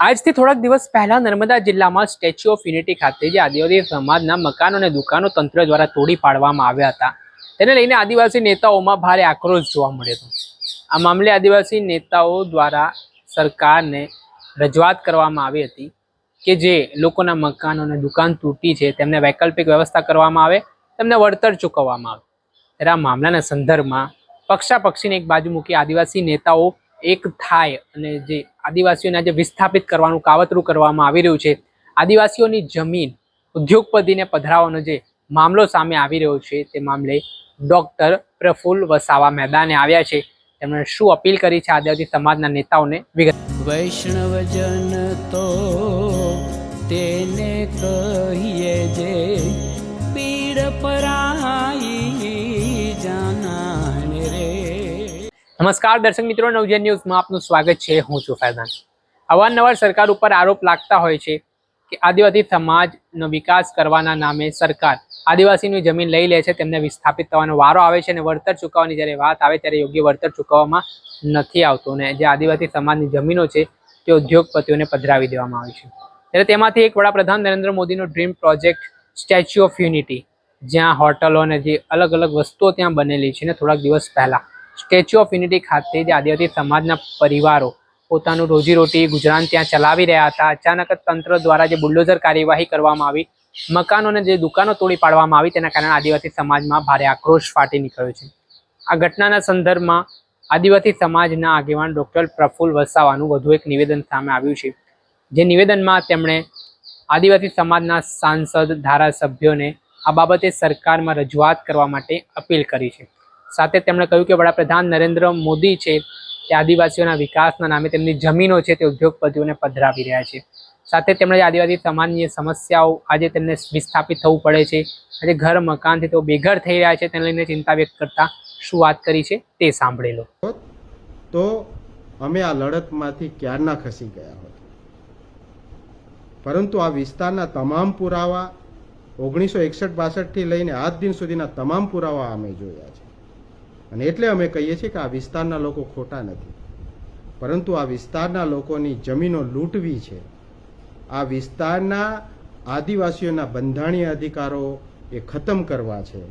આજથી થોડાક દિવસ પહેલા નર્મદા જિલ્લામાં સ્ટેચ્યુ ઓફ યુનિટી ખાતે જે આદિવાસી સમાજના મકાનો અને દુકાનો તંત્ર દ્વારા તોડી પાડવામાં આવ્યા હતા, તેને લઈને આદિવાસી નેતાઓમાં ભારે આક્રોશ જોવા મળ્યો હતો. આ મામલે આદિવાસી નેતાઓ દ્વારા સરકારને રજૂઆત કરવામાં આવી હતી કે જે લોકોના મકાનો અને દુકાન તૂટી છે, તેમને વૈકલ્પિક વ્યવસ્થા કરવામાં આવે, તેમને વળતર ચૂકવવામાં આવે. ત્યારે આ મામલાના સંદર્ભમાં પક્ષાપક્ષીને એક બાજુ મૂકી આદિવાસી નેતાઓ એક થાય અને જે આદિવાસીઓને જે વિસ્થાપિત કરવાનું, કાવતરું કરવામાં આવી રહ્યું છે. આદિવાસીઓની જમીન ઉદ્યોગપતિને પધરાવવાનો જે મામલો સામે આવી રહ્યો છે, તે મામલે ડૉક્ટર પ્રફુલ્લ વસાવા મેદાને આવ્યા છે. તેમણે શું અપીલ કરી છે આદિવાસી સમાજના નેતાઓને વિગત વૈષ્ણવજન તો તેને કહીએ જે પીડ પરાઈ નમસ્કાર, દર્શક મિત્રો નવજન ન્યૂઝમાં આપનું સ્વાગત છે. હું છું ફૈઝાન. અવારનવાર સરકાર ઉપર આરોપ લાગતા હોય છે કે આદિવાસી સમાજનો વિકાસ કરવાના નામે સરકાર આદિવાસીની જમીન લઈ લે છે, તેમને વિસ્થાપિત થવાનો વારો આવે છે અને વળતર ચૂકવવાની જ્યારે વાત આવે ત્યારે યોગ્ય વળતર ચૂકવવામાં નથી આવતું. અને જે આદિવાસી સમાજની જમીનો છે, તે ઉદ્યોગપતિઓને પધરાવી દેવામાં આવી છે. ત્યારે તેમાંથી એક વડાપ્રધાન નરેન્દ્ર મોદીનો dream project statue of unity, જ્યાં હોટલો અને જે અલગ અલગ વસ્તુઓ ત્યાં બનેલી છે ને થોડાક દિવસ પહેલા. સ્ટેચ્યુ ઓફ યુનિટી ખાતે જે આદિવાસી સમાજના પરિવારો પોતાનું રોજીરોટી ગુજરાન ત્યાં ચલાવી રહ્યા હતા. અચાનક તંત્ર દ્વારા જે બુલડોઝર કાર્યવાહી કરવામાં આવી મકાનોને જે દુકાનો તોડી પાડવામાં આવી, તેના કારણે આદિવાસી સમાજમાં ભારે આક્રોશ ફાટી નીકળ્યો છે. આ ઘટનાના સંદર્ભમાં આદિવાસી સમાજના આગેવાન ડોક્ટર પ્રફુલ્લ વસાવાનું વધુ એક નિવેદન સામે આવ્યું છે. જે નિવેદનમાં તેમણે આદિવાસી સમાજના સાંસદ, ધારાસભ્યોને આ બાબતે સરકારમાં રજૂઆત કરવા માટે અપીલ કરી છે. સાથે તેમણે કહ્યું કે વડાપ્રધાન નરેન્દ્ર મોદી છે તે આદિવાસીઓના વિકાસના નામે તેમની જમીનો છે તે ઉદ્યોગપતિઓને પધરાવી રહ્યા છે. સાથે તેમણે આદિવાસી સમાજની સમસ્યાઓ આજે તેમને વિસ્થાપિત થવું પડે છે, આજે ઘર મકાનથી તેઓ બેઘર થઈ રહ્યા છે તેને લઈને ચિંતા વ્યક્ત કરતા શું વાત કરી છે તે સાંભળી લો. તો અમે આ લડતમાંથી ક્યારના ખસી ગયા હોત? પરંતુ આ વિસ્તારના તમામ પુરાવા ઓગણીસો એકસઠ બાસઠથી લઈને આજ દિન સુધીના તમામ પુરાવા અમે જોયા છે. અને એટલે અમે કહીએ છીએ કે આ વિસ્તારના લોકો ખોટા નથી. પરંતુ આ વિસ્તારના લોકોની જમીનો લૂંટવી છે. આ વિસ્તારના આદિવાસીઓના બંધારણીય અધિકારો એ ખતમ કરવા છે.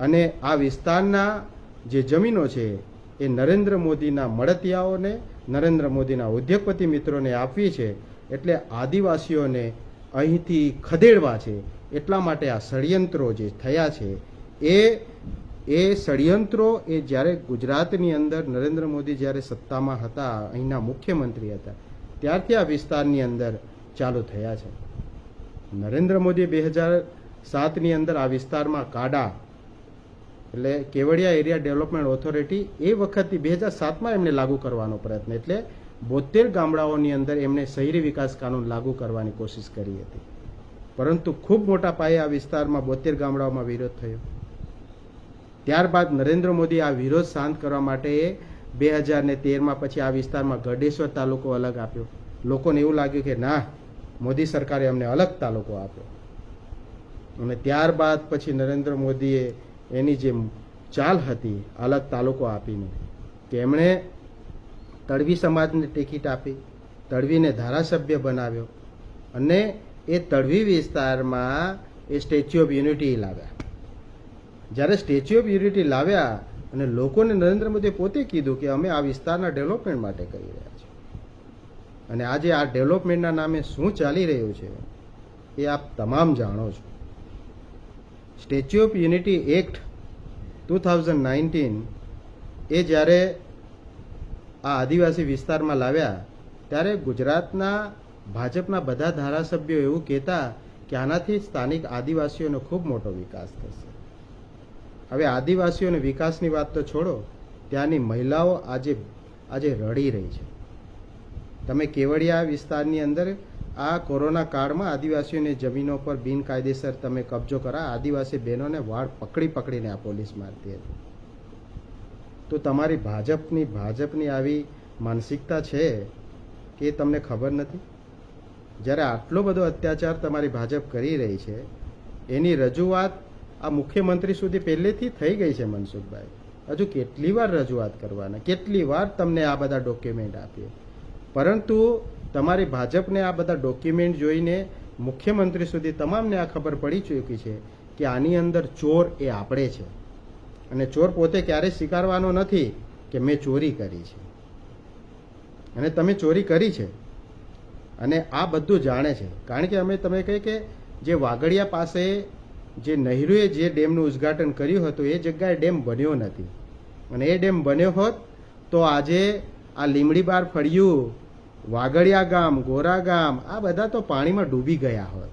અને આ વિસ્તારના જે જમીનો છે એ નરેન્દ્ર મોદીના મળતિયાઓને, નરેન્દ્ર મોદીના ઉદ્યોગપતિ મિત્રોને આપવી છે. એટલે આદિવાસીઓને અહીંથી ખદેડવા છે. એટલા માટે આ ષડયંત્રો જે થયા છે એ એ ષડયંત્રો એ જ્યારે ગુજરાતની અંદર નરેન્દ્ર મોદી જ્યારે સત્તામાં હતા, અહીંના મુખ્યમંત્રી હતા, ત્યારથી આ વિસ્તારની અંદર ચાલુ થયા છે. નરેન્દ્ર મોદી બે હજાર સાતની અંદર આ વિસ્તારમાં કાડા એટલે કેવડિયા એરિયા ડેવલપમેન્ટ ઓથોરિટી એ વખતથી બે હજાર સાતમાં એમને લાગુ કરવાનો પ્રયત્ન એટલે બોતેર ગામડાઓની અંદર એમણે શહેરી વિકાસ કાનૂન લાગુ કરવાની કોશિશ કરી હતી. પરંતુ ખૂબ મોટા પાયે આ વિસ્તારમાં બોતેર ગામડાઓમાં વિરોધ થયો. ત્યારબાદ નરેન્દ્ર મોદી આ વિરોધ શાંત કરવા માટે બે હજાર ને તેરમાં પછી આ વિસ્તારમાં ગઢેશ્વર તાલુકો અલગ આપ્યો. લોકોને એવું લાગ્યું કે ના, મોદી સરકારે અમને અલગ તાલુકો આપ્યો. અને ત્યારબાદ પછી નરેન્દ્ર મોદીએ એની જે ચાલ હતી, અલગ તાલુકો આપીને, કે એમણે તળવી સમાજને ટિકિટ આપી તળવીને ધારાસભ્ય બનાવ્યો અને એ તળવી વિસ્તારમાં એ સ્ટેચ્યુ ઓફ યુનિટી લાવ્યા. જ્યારે સ્ટેચ્યુ ઓફ યુનિટી લાવ્યા અને લોકોને નરેન્દ્ર મોદીએ પોતે કીધું કે અમે આ વિસ્તારના ડેવલપમેન્ટ માટે કરી રહ્યા છીએ. અને આજે આ ડેવલપમેન્ટના નામે શું ચાલી રહ્યું છે એ આપ તમામ જાણો છો. Statue of unity act two thousand nineteen એ જ્યારે આ આદિવાસી વિસ્તારમાં લાવ્યા, ત્યારે ગુજરાતના ભાજપના બધા ધારાસભ્યો એવું કહેતા કે આનાથી સ્થાનિક આદિવાસીઓનો ખૂબ મોટો વિકાસ થશે. હવે આદિવાસીઓને વિકાસની વાત તો છોડો, ત્યાંની મહિલાઓ આજે આજે રડી રહી છે. તમે કેવડિયા વિસ્તારની અંદર આ કોરોના કાળમાં આદિવાસીઓને જમીનો પર બિનકાયદેસર તમે કબજો કરા, આદિવાસી બહેનોને વાળ પકડી પકડીને આ પોલીસ મારતી હતી. તો તમારી ભાજપની ભાજપની આવી માનસિકતા છે કે તમને ખબર નથી? જ્યારે આટલો બધો અત્યાચાર તમારી ભાજપ કરી રહી છે, એની રજૂઆત આ મુખ્યમંત્રી સુધી પહેલેથી થઈ ગઈ છે મનસુખભાઈ. હજુ કેટલી વાર રજૂઆત કરવાના? કેટલી વાર તમને આ બધા ડોક્યુમેન્ટ આપીએ? પરંતુ તમારી ભાજપને આ બધા ડોક્યુમેન્ટ જોઈને મુખ્યમંત્રી સુધી તમામને આ ખબર પડી ચૂકી છે કે આની અંદર ચોર એ આપણે છે. અને ચોર પોતે ક્યારેય સ્વીકારવાનો નથી કે મેં ચોરી કરી છે. અને તમે ચોરી કરી છે. અને આ બધું જાણે છે. કારણ કે અમે તમે કહે કે જે વાગડિયા પાસે જે નહેરુએ જે ડેમનું ઉદ્ઘાટન કર્યું હતું, એ જગ્યાએ ડેમ બન્યો નથી. અને એ ડેમ બન્યો હોત, તો આજે આ લીમડીબાર ફળિયું વાગડિયા ગામ, ગોરા ગામ, આ બધા તો પાણીમાં ડૂબી ગયા હોત.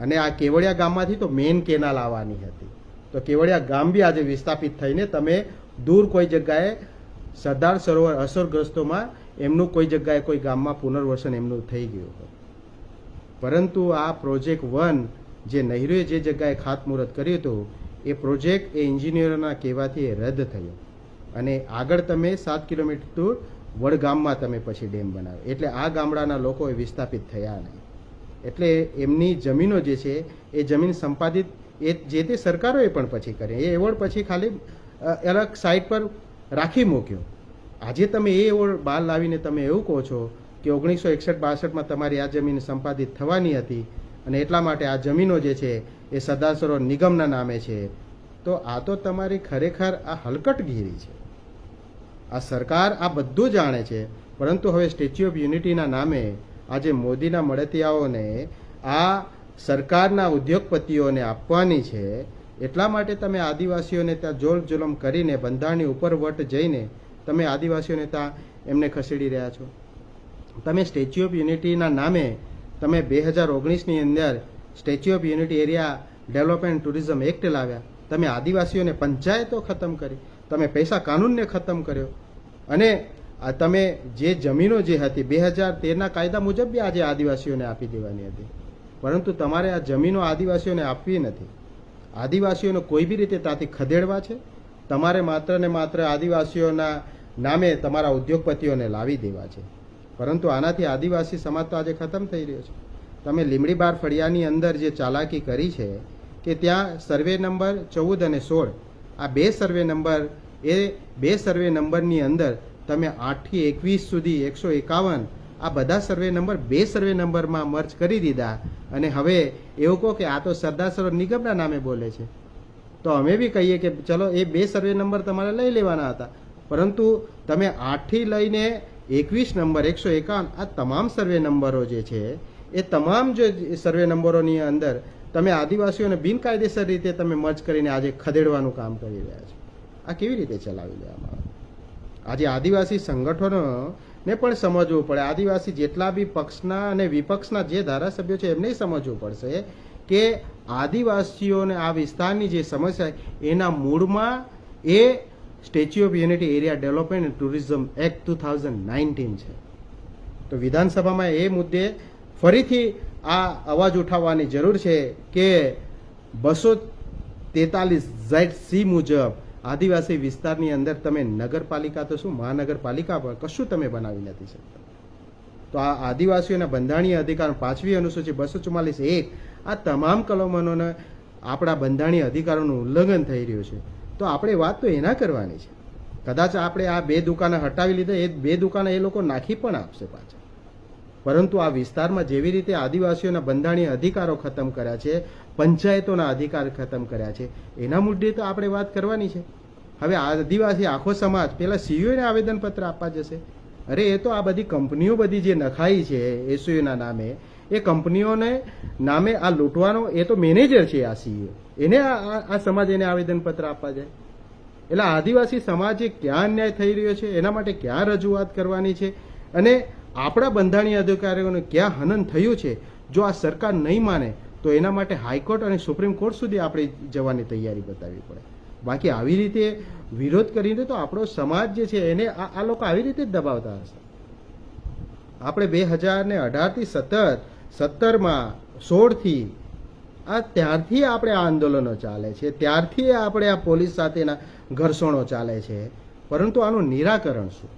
અને આ કેવડિયા ગામમાંથી તો મેઇન કેનાલ આવવાની હતી. તો કેવડિયા ગામ બી આજે વિસ્થાપિત થઈને તમે દૂર કોઈ જગ્યાએ સરદાર સરોવર અસરગ્રસ્તોમાં એમનું કોઈ જગ્યાએ કોઈ ગામમાં પુનર્વસન એમનું થઈ ગયું હતું. પરંતુ આ પ્રોજેક્ટ વન જે નહેરુએ જે જગ્યાએ ખાતમુહૂર્ત કર્યું હતું, એ પ્રોજેક્ટ એ એન્જિનિયરોના કહેવાથી રદ થયો. અને આગળ તમે સાત કિલોમીટર દૂર વડગામમાં તમે પછી ડેમ બનાવ્યો. એટલે આ ગામડાના લોકો એ વિસ્થાપિત થયા નહીં એટલે એમની જમીનો જે છે, એ જમીન સંપાદિત એ જે તે સરકારોએ પણ પછી કરી. એ એવોર્ડ પછી ખાલી અલગ સાઇટ પર રાખી મૂક્યો. આજે તમે એ એવોર્ડ બહાર લાવીને તમે એવું કહો છો કે ઓગણીસો એકસઠ બાસઠમાં તમારી આ જમીન સંપાદિત થવાની હતી અને એટલા માટે આ જમીનો જે છે એ સરદાર સરોવર નિગમના નામે છે. તો આ તો તમારી ખરેખર આ હલકટગીરી છે. આ સરકાર આ બધું જાણે છે, પરંતુ હવે સ્ટેચ્યુ ઓફ યુનિટીના નામે આજે મોદીના મળતિયાઓને આ સરકારના ઉદ્યોગપતિઓને આપવાની છે, એટલા માટે તમે આદિવાસીઓને ત્યાં જોલ જુલમ કરીને બંધારણની ઉપર વટ જઈને તમે આદિવાસીઓને ત્યાં એમને ખસેડી રહ્યા છો. તમે સ્ટેચ્યુ ઓફ યુનિટીના નામે તમે બે હજાર ઓગણીસની અંદર statue of unity area development tourism act લાવ્યા. તમે આદિવાસીઓને પંચાયતો ખતમ કરી. તમે પૈસા કાનૂનને ખતમ કર્યો. અને તમે જે જમીનો જે હતી, બે હજાર તેરના કાયદા મુજબ બી આજે આદિવાસીઓને આપી દેવાની હતી. પરંતુ તમારે આ જમીનો આદિવાસીઓને આપવી નથી. આદિવાસીઓને કોઈ બી રીતે ત્યાંથી ખદેડવા છે. તમારે માત્ર ને માત્ર આદિવાસીઓના નામે તમારા ઉદ્યોગપતિઓને લાવી દેવા છે. પરંતુ આનાથી આદિવાસી સમાજ તો આજે ખતમ થઈ રહ્યો છે. તમે લીમડી બાર ફળિયાની અંદર જે ચાલાકી કરી છે, કે ત્યાં સર્વે નંબર ચૌદ અને સોળ, આ બે સર્વે નંબર, એ બે સર્વે નંબરની અંદર તમે આઠથી એકવીસ સુધી એકસો એકાવન, આ બધા સર્વે નંબર બે સર્વે નંબરમાં મર્જ કરી દીધા. અને હવે એવું કહો કે આ તો સરદાર સરોવર નિગમના નામે બોલે છે. તો અમે બી કહીએ કે ચલો એ બે સર્વે નંબર તમારે લઈ લેવાના હતા. પરંતુ તમે આઠથી લઈને એકવીસ નંબર, એકસો એકાવન, આ તમામ સર્વે નંબરો જે છે, એ તમામ જે સર્વે નંબરોની અંદર તમે આદિવાસીઓને બિનકાયદેસર રીતે તમે મર્જ કરીને આજે ખદેડવાનું કામ કરી રહ્યા છો. આ કેવી રીતે ચલાવી લેવામાં આવે? આજે આદિવાસી સંગઠનો ને પણ સમજવું પડે. આદિવાસી જેટલા બી પક્ષના અને વિપક્ષના જે ધારાસભ્યો છે, એમને સમજવું પડશે કે આદિવાસીઓને આ વિસ્તારની જે સમસ્યા એના મૂળમાં એ statue of unity area development and tourism act two thousand nineteen છે. તો વિધાનસભામાં એ મુદ્દે ફરીથી આ અવાજ ઉઠાવવાની જરૂર છે કે બસો તેતાલીસ ઝેડ સી મુજબ આદિવાસી વિસ્તારની અંદર તમે નગરપાલિકા તો શું મહાનગરપાલિકા પણ કશું તમે બનાવી નથી શકતા. તો આ આદિવાસીઓના બંધારણીય અધિકાર પાંચમી અનુસૂચિ બસો ચુમ્માલીસ એક આ તમામ કલમોને આપણા બંધારણીય અધિકારોનું ઉલ્લંઘન થઈ રહ્યું છે. તો આપણે વાત તો એના કરવાની છે. કદાચ આપણે આ બે દુકાને હટાવી લીધા, એ બે દુકાને એ લોકો નાખી પણ આપશે પાછા. પરંતુ આ વિસ્તારમાં જેવી રીતે આદિવાસીઓના બંધારણીય અધિકારો ખતમ કર્યા છે, પંચાયતોના અધિકાર ખતમ કર્યા છે, એના મુદ્દે તો આપણે વાત કરવાની છે. હવે આદિવાસી આખો સમાજ પેલા સીઓને આવેદનપત્ર આપવા જશે. અરે એ તો આ બધી કંપનીઓ બધી જે નખાઈ છે એસયુના નામે એ કંપનીઓને નામે આ લૂંટવાનો એ તો મેનેજર છે આ સીએ. એને આ સમાજ એને આવેદનપત્ર આપવા જાય. એટલે આદિવાસી સમાજે ક્યાં અન્યાય થઈ રહ્યો છે, એના માટે ક્યાં રજૂઆત કરવાની છે? અને આપણા બંધારણીય અધિકારીઓને ક્યાં હનન થયું છે? જો આ સરકાર નહીં માને, તો એના માટે હાઈકોર્ટ અને સુપ્રીમ કોર્ટ સુધી આપણે જવાની તૈયારી બતાવવી પડે. બાકી આવી રીતે વિરોધ કરીને તો આપણો સમાજ જે છે એને આ લોકો આવી રીતે જ દબાવતા હશે. આપણે બે હજાર ને અઢારથી સતત સત્તરમાં, સોળથી, આ ત્યારથી આપણે આ આંદોલનો ચાલે છે. ત્યારથી આપણે આ પોલીસ સાથેના ઘર્ષણો ચાલે છે. પરંતુ આનું નિરાકરણ શું?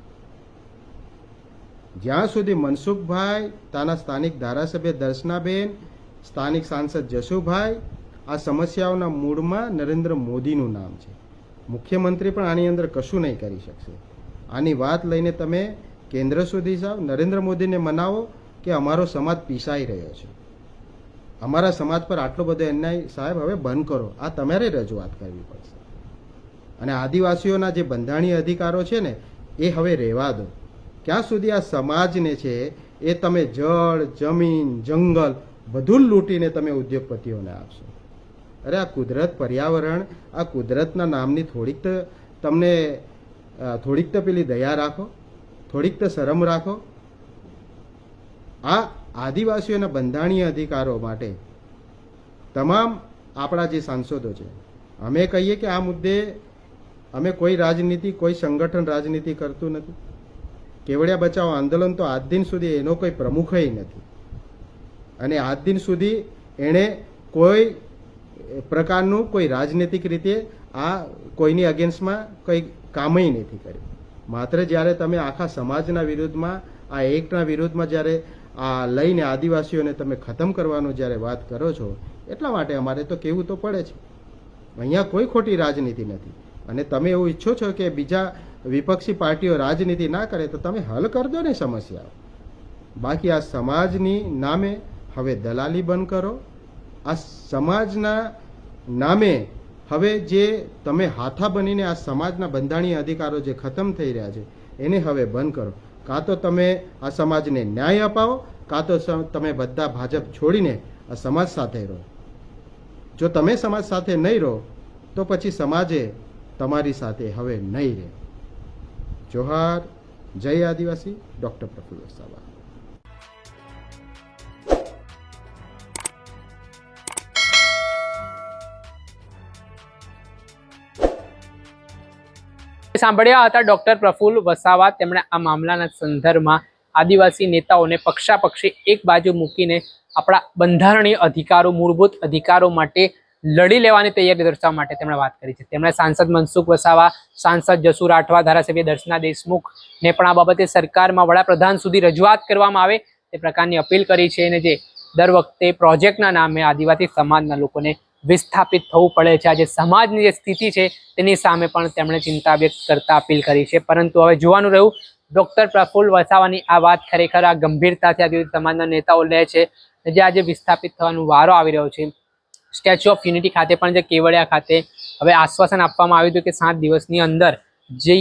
જ્યાં સુધી મનસુખભાઈ, તાના સ્થાનિક ધારાસભ્ય દર્શનાબેન, સ્થાનિક સાંસદ જશુભાઈ, આ સમસ્યાઓના મૂળમાં નરેન્દ્ર મોદીનું નામ છે. મુખ્યમંત્રી પણ આની અંદર કશું નહીં કરી શકશે. આની વાત લઈને તમે કેન્દ્ર સુધી જાઓ, નરેન્દ્ર મોદીને મનાવો કે અમારો સમાજ પીસાઈ રહ્યો છે. અમારા સમાજ પર આટલો બધો અન્યાય સાહેબ હવે બંધ કરો. આ તમારે રજૂઆત કરવી પડશે. અને આદિવાસીઓના જે બંધારણીય અધિકારો છે ને, એ હવે રહેવા દો. ક્યાં સુધી આ સમાજને છે, એ તમે જળ, જમીન, જંગલ બધું લૂંટીને તમે ઉદ્યોગપતિઓને આપશો. અરે આ કુદરત પર્યાવરણ, આ કુદરતના નામની થોડીક તમને થોડીક તો પેલી દયા રાખો, થોડીક તો શરમ રાખો આ આદિવાસીઓના બંધારણીય અધિકારો માટે તમામ આપણા જે સાંસદો છે, અમે કહીએ કે આ મુદ્દે અમે કોઈ રાજનીતિ, કોઈ સંગઠન રાજનીતિ કરતું નથી. કેવડિયા બચાવો આંદોલન તો આજ દિન સુધી એનો કોઈ પ્રમુખય નથી. અને આજ દિન સુધી એણે કોઈ પ્રકારનું કોઈ રાજનૈતિક રીતે આ કોઈની અગેન્સ્ટમાં કંઈ કામય નથી કર્યું. માત્ર જ્યારે તમે આખા સમાજના વિરુદ્ધમાં, આ એકના વિરુદ્ધમાં જ્યારે આ લઈને આદિવાસીઓને તમે ખતમ કરવાનું જ્યારે વાત કરો છો, એટલા માટે અમારે તો કહેવું તો પડે છે. અહીંયા કોઈ ખોટી રાજનીતિ નથી. અને તમે એવું ઈચ્છો છો કે બીજા વિપક્ષી પાર્ટીઓ રાજનીતિ ના કરે, તો તમે હલ કરી દો ને સમસ્યાઓ. બાકી આ સમાજની નામે હવે દલાલી બંધ કરો. આ સમાજના નામે હવે જે તમે હાથા બનીને આ સમાજના બંધારણીય અધિકારો જે ખતમ થઈ રહ્યા છે, એને હવે બંધ કરો. કાં તો તમે આ સમાજને ન્યાય અપાવો, કાં તો તમે બધા ભાજપ છોડીને આ સમાજ સાથે રહો. જો તમે સમાજ સાથે નહીં રહો, તો પછી સમાજે તમારી સાથે હવે નહીં રહે. જોહાર. જય આદિવાસી. ડૉક્ટર પ્રફુલ્લ વસાવા. સાંભળ્યા હતા ડોક્ટર પ્રફુલ્લ વસાવા તેમણે આ મામલાના સંદર્ભમાં આદિવાસી નેતાઓને પક્ષાપક્ષી એક બાજુ મૂકીને આપણા બંધારણીય અધિકારો, મૂળભૂત અધિકારો માટે લડી લેવાની તૈયારી દર્શાવવા માટે તેમણે વાત કરી છે. તેમણે સાંસદ મનસુખ વસાવા, સાંસદ જસુ રાઠવા ધારાસભ્ય દર્શના દેશમુખને પણ આ બાબતે સરકારમાં વડાપ્રધાન સુધી રજૂઆત કરવામાં આવે તે પ્રકારની અપીલ કરી છે અને જે દર વખતે પ્રોજેક્ટના નામે આદિવાસી સમાજના લોકોને વિસ્થાપિત થવું પડે છે. આજે સમાજની જે સ્થિતિ છે, તેની સામે પણ તેમણે ચિંતા વ્યક્ત કરતા અપીલ કરી છે. પરંતુ હવે જોવાનું રહ્યું, ડોક્ટર પ્રફુલ્લ વસાવાની આ વાત ખરેખર આ ગંભીરતાથી આદિવાસી સમાજના નેતાઓ લે છે. જે આજે વિસ્થાપિત થવાનો વારો આવી રહ્યો છે. સ્ટેચ્યુ ઓફ યુનિટી ખાતે પણ જે કેવડિયા ખાતે હવે આશ્વાસન આપવામાં આવ્યું હતું કે સાત દિવસની અંદર જે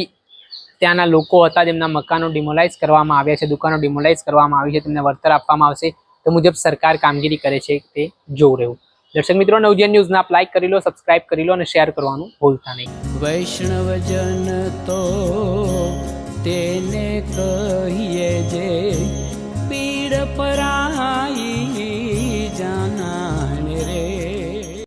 ત્યાંના લોકો હતા, તેમના મકાનો ડિમોલાઇઝ કરવામાં આવ્યા છે, દુકાનો ડિમોલાઇઝ કરવામાં આવી છે, તેમને વળતર આપવામાં આવશે. તે મુજબ સરકાર કામગીરી કરે છે તે જોવું રહ્યું. દર્શક મિત્રો, નવજીવન ન્યૂઝને આપ લાઈક કરી લો સબસ્ક્રાઇબ કરી લો અને શેર કરવાનું ભૂલતા નહીં. વૈષ્ણવજન તો તેને કહીએ જે પીડ પરા